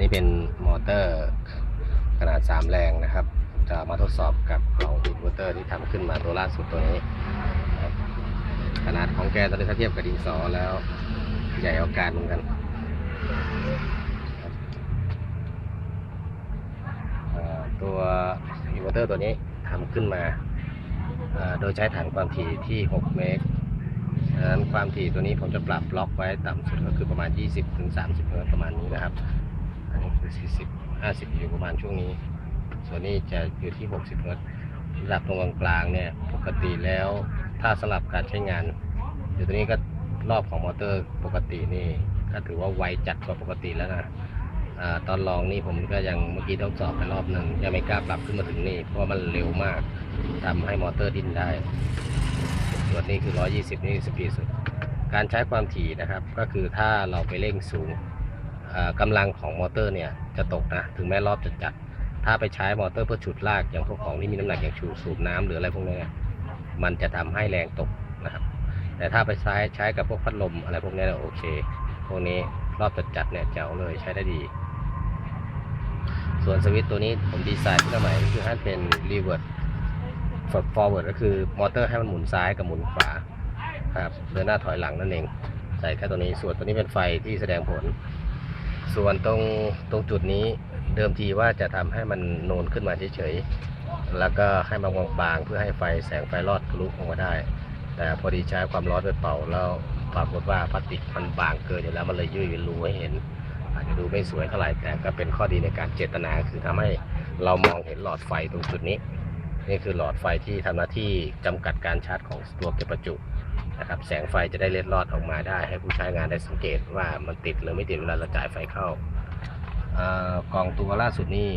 นี้เป็นมอเตอร์ขนาด 3 แรงนะครับ จะมาทดสอบกับกล่องอินเวอร์เตอร์ที่ทำขึ้นมาตัวล่าสุดตัวนี้ ขนาดของแกตอนนี้ถ้าเทียบกับดินสอแล้วใหญ่กว่าการเหมือนกันตัวอินเวอร์เตอร์ตัวนี้ทำขึ้นมาโดยใช้ฐานความถี่ที่ 6 เมกดังนั้นความถี่ตัวนี้ผมจะปรับบล็อกไว้ต่ำสุดก็คือประมาณ 20ถึง30เฮิร์ตซ์ประมาณนี้นะครับ อันนี้คือ40 50อยู่ประมาณช่วงนี้ ส่วนนี้จะอยู่ที่60เฮิร์ตซ์ระดับตรงกลางๆเนี่ยปกติแล้วถ้าสลับการใช้งานเดี๋ยวตัวนี้ก็รอบของมอเตอร์ปกตินี่ก็ถือว่าไวจัดกว่าปกติแล้วนะอตอนลองนี่ผมก็ยังเมื่อกี้ทดสอบไปรอบหนึ่งยังไม่กล้าปรับขึ้นมาถึงนี่เพราะมันเร็วมากทำให้มอเตอร์ดิ้นได้ส่วนนี้คือ 120 นี่สปีดสุด การใช้ความถี่นะครับ ก็คือถ้าเราไปเร่งสูง อ่ากำลังของมอเตอร์เนี่ยจะตกนะถึงแม้รอบจะจัด ถ้าไปใช้มอเตอร์เพื่อฉุดลากอย่างพวกของที่มีน้ำหนักอย่างชูสูบน้ำหรืออะไรพวกนี้มันจะทำให้แรงตกนะครับ แต่ถ้าไปใช้ใช้กับพวกพัดลมอะไรพวกนี้โอเค พวกนี้รอบจัดจัดเนี่ยแจ๋วเลยใช้ได้ดี ส่วนสวิตตัวนี้ผมดีไซน์ขึ้นมาใหม่ก็คือให้เป็น reverse forward ก็คือมอเตอร์ให้มันหมุนซ้ายกับหมุนขวาครับเดินหน้าถอยหลังนั่นเองใส่แค่ตัวนี้ส่วนตัวนี้เป็นไฟที่แสดงผล ส่วนตรงตรงจุดนี้เดิมทีว่าจะทำให้มันโนนขึ้นมาเฉยๆ แล้วก็ให้มันบางๆเพื่อให้ไฟแสงไฟลอดทะลุออกมาได้ แต่พอดีใช้ความร้อนไปเป่าแล้วปรากฏว่าพลาสติกมันบางเกินอยู่แล้วมันเลยยุ่ยเป็นรูให้เห็น อาจจะดูไม่สวยเท่าไหร่แต่ก็เป็นข้อดีในการเจตนาคือทำให้เรามองเห็นหลอดไฟตรงจุดนี้ นี่คือหลอดไฟที่ทำหน้าที่จำกัดการชาร์จของตัวเก็บประจุ นะครับแสงไฟจะได้เล็ดลอดออกมาได้ ให้ผู้ใช้งานได้สังเกตว่ามันติดหรือไม่ติดเวลาเราจ่ายไฟเข้ากล่องตัวล่าสุดนี่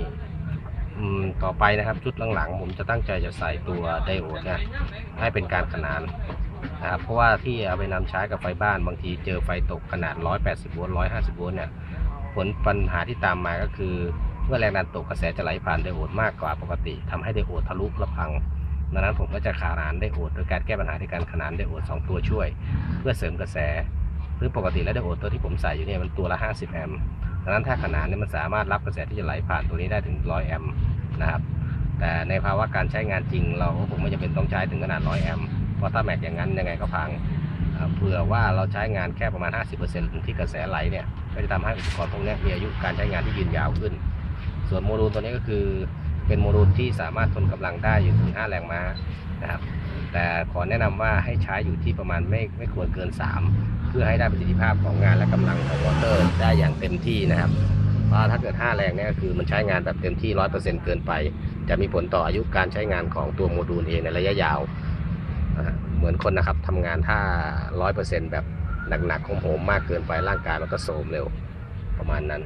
ต่อไปนะครับชุดหลังๆ ผมจะตั้งใจจะใส่ตัวไดโอดนี่ยให้เป็นการขนานนะครับเพราะว่าที่เอาไปนำใช้กับไฟบ้านบางทีเจอไฟตกขนาด 180 โวลต์ 150 โวลต์เนี่ยผลปัญหาที่ตามมาก็คือ เมื่อแรงดันตกกระแสจะไหลผ่านไดโอดมากกว่าปกติทำให้ไดโอดทะลุและพัง ดังนั้นผมก็จะขานานได้โอดโดยการแก้ปัญหาที่การขนานได้โอดสองตัวช่วย เพื่อเสริมกระแสซึ่งปกติแล้วไดโอดตัวที่ผมใส่อยู่เนี่ยมันตัวละ 50 แอมป์ดังนั้นถ้าขนานเนี่ยมันสามารถรับกระแสที่จะไหลผ่านตัวนี้ได้ถึง 100 แอมป์นะครับแต่ในภาวะการใช้งานจริง เราก็คงไม่จำเป็นต้องใช้ถึงขนาด 100 แอมป์เพราะถ้าแม็กอย่างนั้นยังไงก็พังเผื่อว่าเราใช้งานแค่ประมาณ 50%ที่กระแสไหลเนี่ยก็จะทำให้อุปกรณ์พวกนี้มีอายุการใช้งานที่ยืนยาวขึ้น ส่วนโมดูลตัวนี้ก็คือ เป็นโมดูลที่สามารถทนกำลังได้อยู่ถึง 5 แรงม้านะครับ แต่ขอแนะนำว่าให้ใช้อยู่ที่ประมาณไม่ไม่ควรเกิน 3 เพื่อให้ได้ประสิทธิภาพของงานและกำลังของมอเตอร์ได้อย่างเต็มที่นะครับเพราะถ้าเกิด 5 แรงเนี่ยก็คือมันใช้งานแบบเต็มที่ 100%เกินไป จะมีผลต่ออายุการใช้งานของตัวโมดูลเองในระยะยาวเหมือนคนนะครับทำงานถ้า 100%แบบหนักๆของผมมากเกินไปร่างกายมันก็โทรมเร็วประมาณนั้น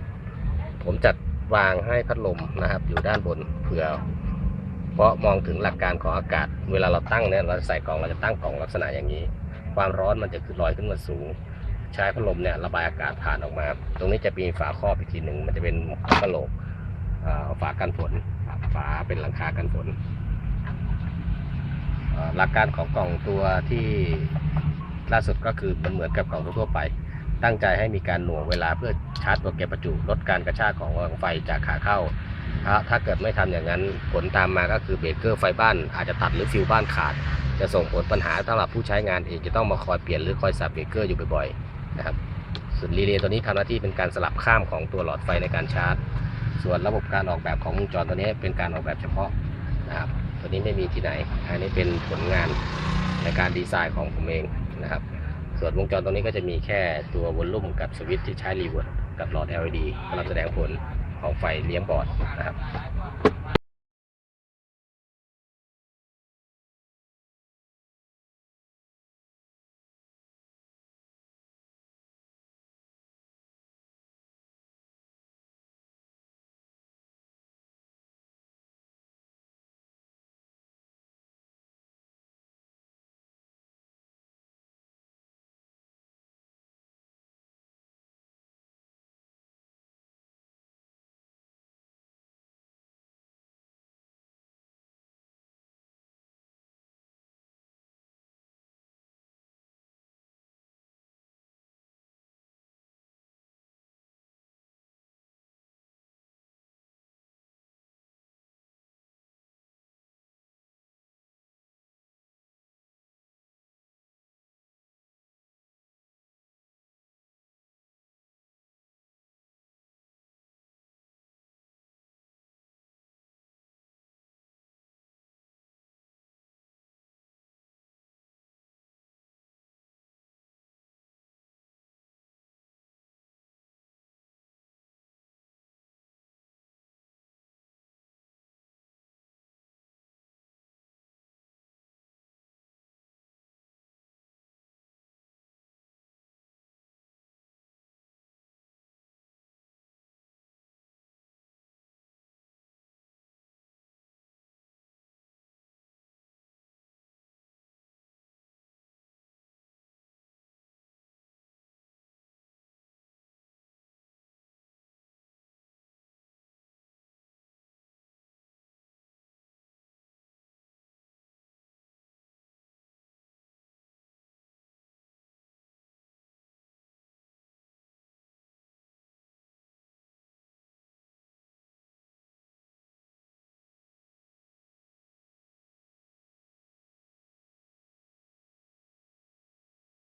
ผมจัด วางให้พัดลมนะครับ อยู่ด้านบนเผื่อ เพราะมองถึงหลักการของอากาศ เวลาเราตั้งเนี่ยเราใส่กล่องเราจะตั้งกล่องลักษณะอย่างนี้ ความร้อนมันจะขึ้นลอยขึ้นมาสูง ใช้พัดลมเนี่ยระบายอากาศผ่านออกมา ตรงนี้จะมีฝาครอบอีกทีหนึ่งมันจะเป็นกระโหลกฝากันฝนฝาเป็นหลังคากันฝนหลักการของกล่องตัวที่ล่าสุดก็คือมันเหมือนกับกล่องทั่วไป ตั้งใจให้มีการหน่วงเวลาเพื่อชาร์จตัวเก็บประจุลดการกระชากของไฟจากขาเข้า ถ้าถ้าเกิดไม่ทำอย่างนั้นผลตามมาก็คือเบรกเกอร์ไฟบ้านอาจจะตัดหรือฟิวบ้านขาด จะส่งผลปัญหาสำหรับผู้ใช้งานเองจะต้องมาคอยเปลี่ยนหรือคอยสับเบรกเกอร์อยู่บ่อยๆนะครับส่วนรีเลย์ตัวนี้ทำหน้าที่เป็นการสลับข้ามของตัวหลอดไฟในการชาร์จ ส่วนระบบการออกแบบของวงจรตัวนี้เป็นการออกแบบเฉพาะนะครับตัวนี้ไม่มีที่ไหน อันนี้เป็นผลงานในการดีไซน์ของผมเองนะครับ ส่วนวงจรตรงนี้ก็จะมีแค่ตัววอลลุ่มกับสวิตช์ที่ใช้รีเวิร์ดกับหลอด LED สำลับแสดงผลของไฟเลี้ยงบอร์ดนะครับ